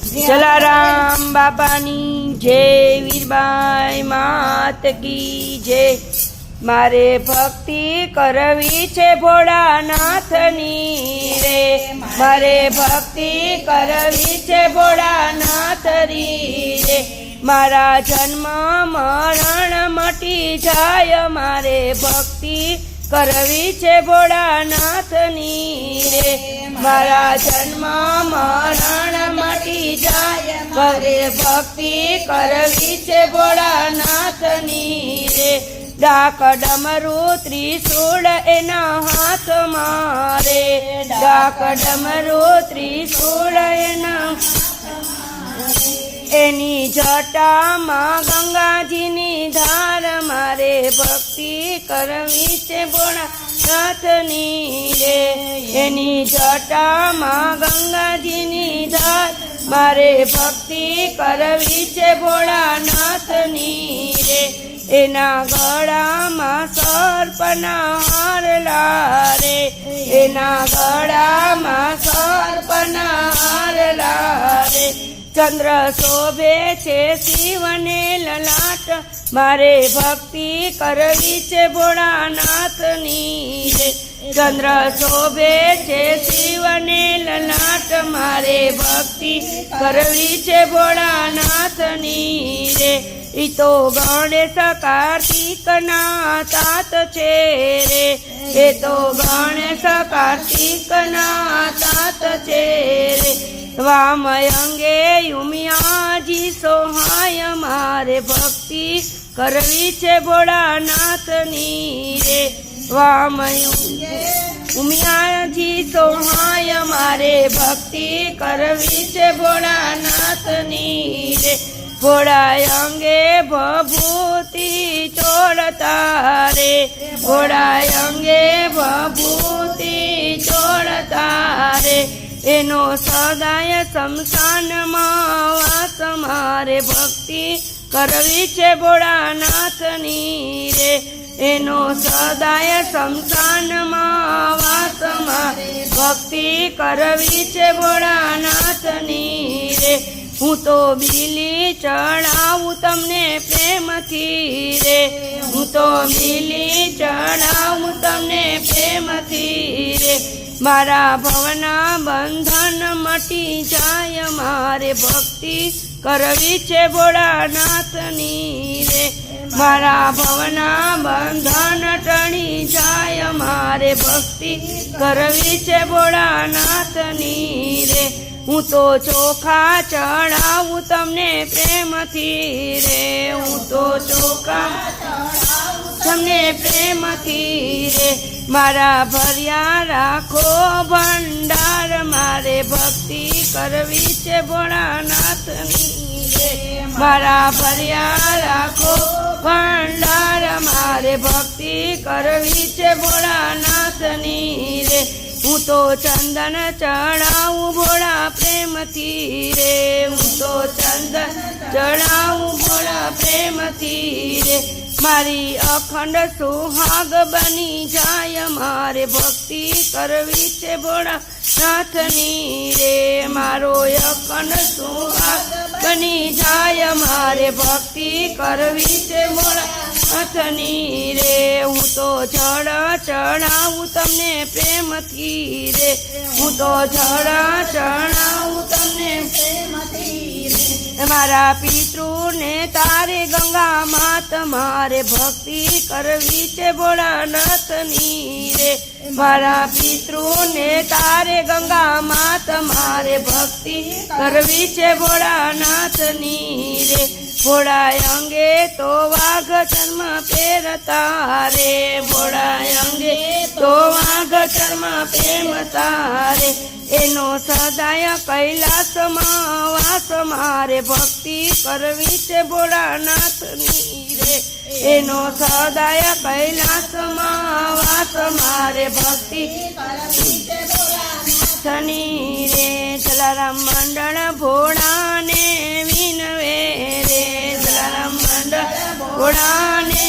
જલારામ બાપાની જય વીરબાઈ માત કી જય. મારે ભક્તિ કરવી છે ભોળાનાથની રે. મારે ભક્તિ કરવી છે ભોળાનાથની રે. મારા જન્મ મરણ મટી જાય, મારે ભક્તિ કરવી છે ભોળાનાથની રે. મારા જન્મ મરણ મટી જાય કરે ભક્તિ કરવી છે ભોળાનાથની રે. ડાક ડમરું ત્રિશૂળ એના હાથ મારે ડાક ડમરું ત્રિશૂળ એના એની જટામાં ગંગાજીની ધાર મારે ભક્તિ કરવી છે ભોળાનાથની રે. એની જટામાં ગંગાજીની ધાર. મારે ભક્તિ કરવી છે ભોળાનાથની રે. એના ગળામાં સર્પના હાર લારે. એના ગળામાં ચંદ્ર શોભે છે શિવને લલાટ. મારે ભક્તિ કરવી છે ભોળાનાથની. ચંદ્ર શોભે છે શિવને લલાટ. મારે ભક્તિ કરવી છે ભોળાનાથની. રે ઈ તો ગણેશ કાર્તિકના તાત છે રે. એ તો ગણેશ કાર્તિકના તાત છે રે વામ અંગે યુમિયાજી સોહાય મારે ભક્તિ કરવી છે ભોળાનાથની રે. વામ ઉમિયાજી સોહાય મારે ભક્તિ કરવી છે ભોળાનાથની રે. ભોળા અંગે ભભૂતિ ચોળતા રે ભોળા અંગે ભભૂતિ ચોળતા રે એનો સદાય શમશાનમાં વાસ મારે ભક્તિ કરવી છે ભોળાનાથની રે. એનો સદાય શમશાનમાં વાસ મારે ભક્તિ કરવી છે ભોળાનાથની રે. હું તો બીલી ચડાવું તમને પ્રેમથી રે. હું તો બીલી ચડાવું તમને પ્રેમથી રે. મારા ભવના બંધન મટી જાય, મારે ભક્તિ કરવી છે ભોળાનાથની રે. મારા ભવના બંધન ટણી જાય, મારે ભક્તિ કરવી છે ભોળાનાથની રે. હું તો ચોખા ચડાવું તમને પ્રેમથી રે. હું તો ચોખા તમને પ્રેમથી રે. મારા ભર્યા રાખો ભંડાર, મારે ભક્તિ કરવી છે ભોળાનાથની રે. મારા ભર્યા રાખો ભંડાર, મારે ભક્તિ કરવી છે ભોળાનાથની રે. હું તો ચંદન ચડાવું ભોળા પ્રેમથી રે. હું તો ચંદન ચડાવું ભોળા પ્રેમથી રે. મારી અખંડ સુહાગ બની જાય, મારે ભક્તિ કરવી છે ભોળા નાથની રે. મારો અખંડ સુહાગ બની જાય, મારે ભક્તિ કરવી છે ભોળા નાથની રે. હું તો જળ ચડાવું તમને પ્રેમથી રે. હું તો જળ ચડાવું મારા પિતૃને તારે ગંગા માત મારે ભક્તિ કરવી છે ભોળાનાથની રે. મારા પિતૃને તારે ગંગા માત મારે ભક્તિ કરવી છે ભોળાનાથની રે. ભોળા અંગે તો વાઘ ચર્મ પહેરતા રે ભોળા અંગે તો વાઘ ચર્મ પ્રેમ રે એનો સદાય કૈલાસમાં વાસ મારે ભક્તિ કરવી છે ભોળાનાથની રે. એનો સદાય કૈલાસમાં વાસ મારે ભક્તિ શનિ રે. જલારામ મંડળ ભોળાને વિનવે રે. જલારામ મંડળ ભોળાને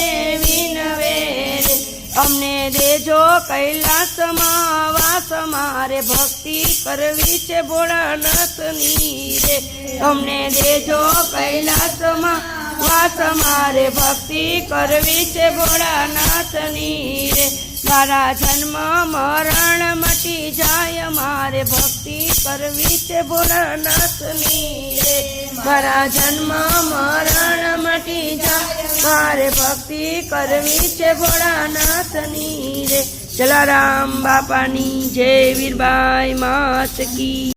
અમને દેજો કૈલાસમાં વાસ, મારે ભક્તિ કરવી છે ભોળાનાથની રે. અમને દેજો કૈલાસમાં વાસ, મારે ભક્તિ કરવી છે ભોળાનાથની રે. મારા જન્મ મરણ મટી જાય, મારે ભક્તિ કરવી છે ભોળાનાથની રે. મારા જન્મ મરણ મારે ભક્તિ કરવી છે ભોળાનાથની રે. જલારામ બાપાની જય વીરબાઈ માત કી